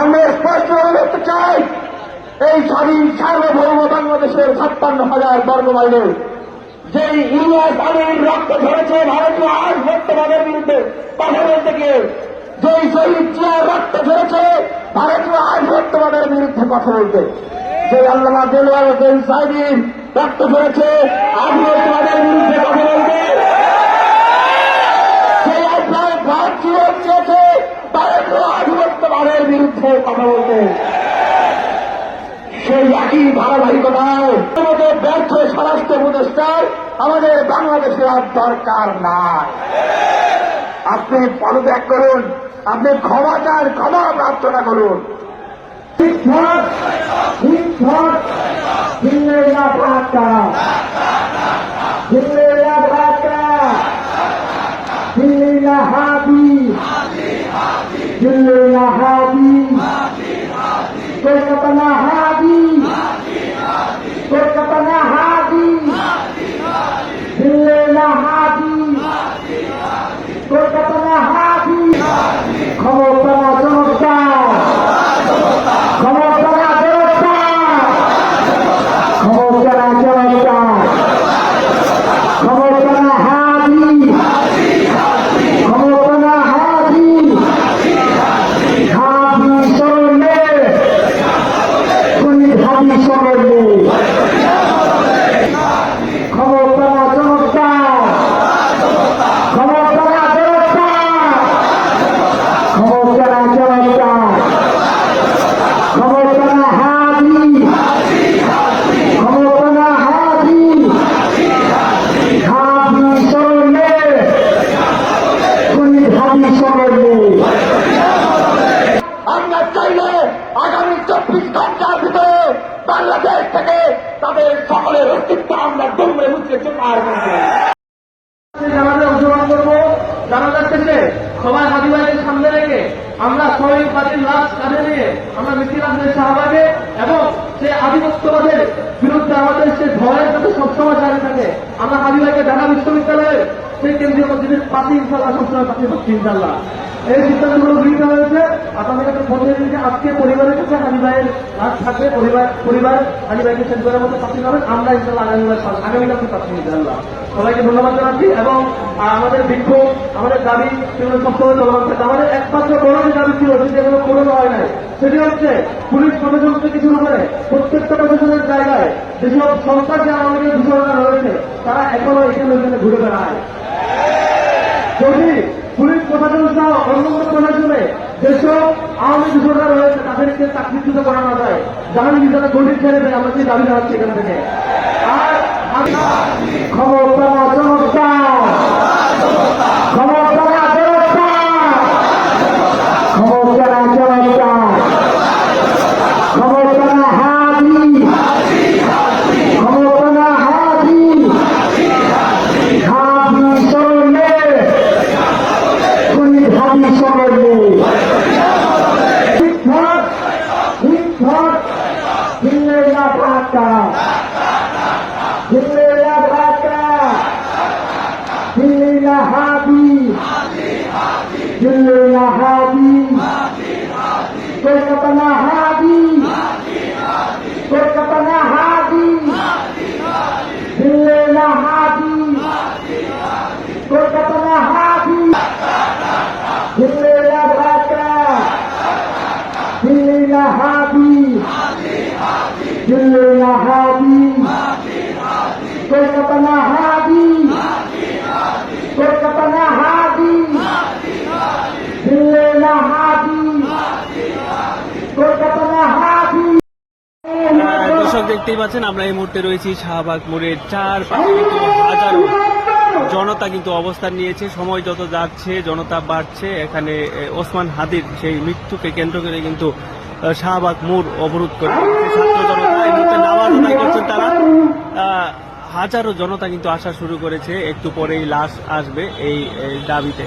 আমরা স্পষ্ট করতে চাই, এই স্বাধীন সার্বভৌম বাংলাদেশের ছাপ্পান্ন হাজার বর্গ মাইলের যেই ইলিয়াস আলীর রক্ত ঝরেছে, ভারতীয় আজ বর্তমানের বিরুদ্ধে কথা বলতে গিয়ে যেই শহীদ জিয়ার রক্ত ঝরেছে, ভারতীয় আজ বর্তমানের বিরুদ্ধে কথা বলতে। যে আল্লামা দেলোয়ার হোসেন সাইদিন রক্ত ধরেছে আজ বর্তমানের বিরুদ্ধে কথা বলতে। সেই আপনার ভারতীয় চেয়েছে বর্তমানের কথা বলতে। সেই একই ধারাবাহিকতায় ব্যর্থ স্বরাষ্ট্র উপদেষ্টার আমাদের বাংলাদেশের আর দরকার নাই। আপনি পদত্যাগ করুন, আপনি ক্ষমা চান, ক্ষমা প্রার্থনা করুন। হাবি। দিল্লি কলকাতা না হাবি কলকাতা না হাবি দিল্লি না হাবি কলকাতা না হাবি ক্ষমতা না জনতা ক্ষমতা না জনতা ক্ষমতা না জনতা ক্ষমতা না হাবি ক্ষমতা না হাবি হাবি সরলে তুমি হাবি সরলে ক্ষমতা না জনতা ক্ষমতা না জনতা ক্ষমতা না জনতা ক্ষমতা না হাবি ক্ষমতা না হাবি হাবি সরলে তুমি হাবি সরলে আমরা চাইলে আগামী চব্বিশ ঘণ্টার ভিতরে বাংলাদেশ থেকে তাদের সকলের অস্তিত্ব আমরা মুছে চোখার মধ্যে অংশগ্রহণ করব। সবাই সামনে রেখে আমরা শহীদ লাশ কাঁধে নিয়ে আমরা এবং সে আধিপত্যবাদের বিরুদ্ধে আমাদের সে ঝড়ের যাতে সবসময় জারি থাকে। আমরা ঢাকা বিশ্ববিদ্যালয়ের সেই কেন্দ্রীয় মসজিদের পাশে ইনশাল্লাহ সবসময় পাচ্ছি ইনশাল্লাহ এই সিদ্ধান্তগুলো গৃহীত হয়েছে। আপনাদের কাছে চাই যে আজকে পরিবারের কাছে হাজি ভাইয়ের লাশ থাকবে। পরিবার পরিবার হাজি ভাইকে শেষবারের মতো পাশে পাবেন আমরা ইনশাল্লাহ আগামীবার আগামীকালকে পাচ্ছি ইনশাল্লাহ। সবাইকে ধন্যবাদ জানাচ্ছি এবং আমাদের বিক্ষোভ, আমাদের দাবি সেগুলো সবসময় চলমান থাকে আমাদের একমাত্র বড় যে দাবি ছিল, সেটি এখনও পূরণ হয় নাই। সেটি হচ্ছে, পুলিশ প্রশাসন থেকে শুরু করে প্রত্যেকটা প্রশাসনের জায়গায় যেসব সংস্থার যে আমাদের দূষণতা রয়েছে, তারা এখনও এখানে ঘুরে বেড়ায়। যদি প্রশাসন সহ অন্যান্য প্রশাসনে যেসব আওয়ামী দূষণরা রয়েছে, তাদেরকে চাকরিচ্যুত করানো যায়। যারা যারা গরিব ছেড়ে দেয়, আমরা সেই দাবি জানাচ্ছি এখান থেকে। আর আমি ক্ষমতা না জনতা ক্ষমতা না জনতা ক্ষমতা না জনতা ক্ষমতা না হাবি ক্ষমতা না হাবি হাবি সরলে তুমি হাবি সরলে ঠিকঠাক ঠিকঠাক দিল্লি ঢাকা দিল্লি না ঢাকা দিল্লি না হাবি দিল্লি হাবি কলকাতা না হাবি কলকাতা না হাবি দিল্লি না হাবি কলকাতা না হাবি দিল্লি না ঢাকা দিল্লি না হাবি দিল্লি না হাবি কলকাতা না হাবি কলকাতা না হাবি দিল্লি না হাবি কলকাতা না হাবি আহ, দর্শক দেখতেই পাচ্ছেন, আমরা এই মুহূর্তে রয়েছি শাহবাগ মোড়ের চার পাশে কিন্তু হাজারো জনতা কিন্তু অবস্থান নিয়েছে। সময় যত যাচ্ছে, জনতা বাড়ছে। এখানে ওসমান হাদির সেই মৃত্যুকে কেন্দ্র করে কিন্তু শাহবাগ মোড় অবরোধ করে ছাত্র জনতা। এই মুহূর্তে নামাজ আদায় করছেন তারা। হাজারো জনতা কিন্তু আসা শুরু করেছে। একটু পরেই লাশ আসবে এই দাবিতে।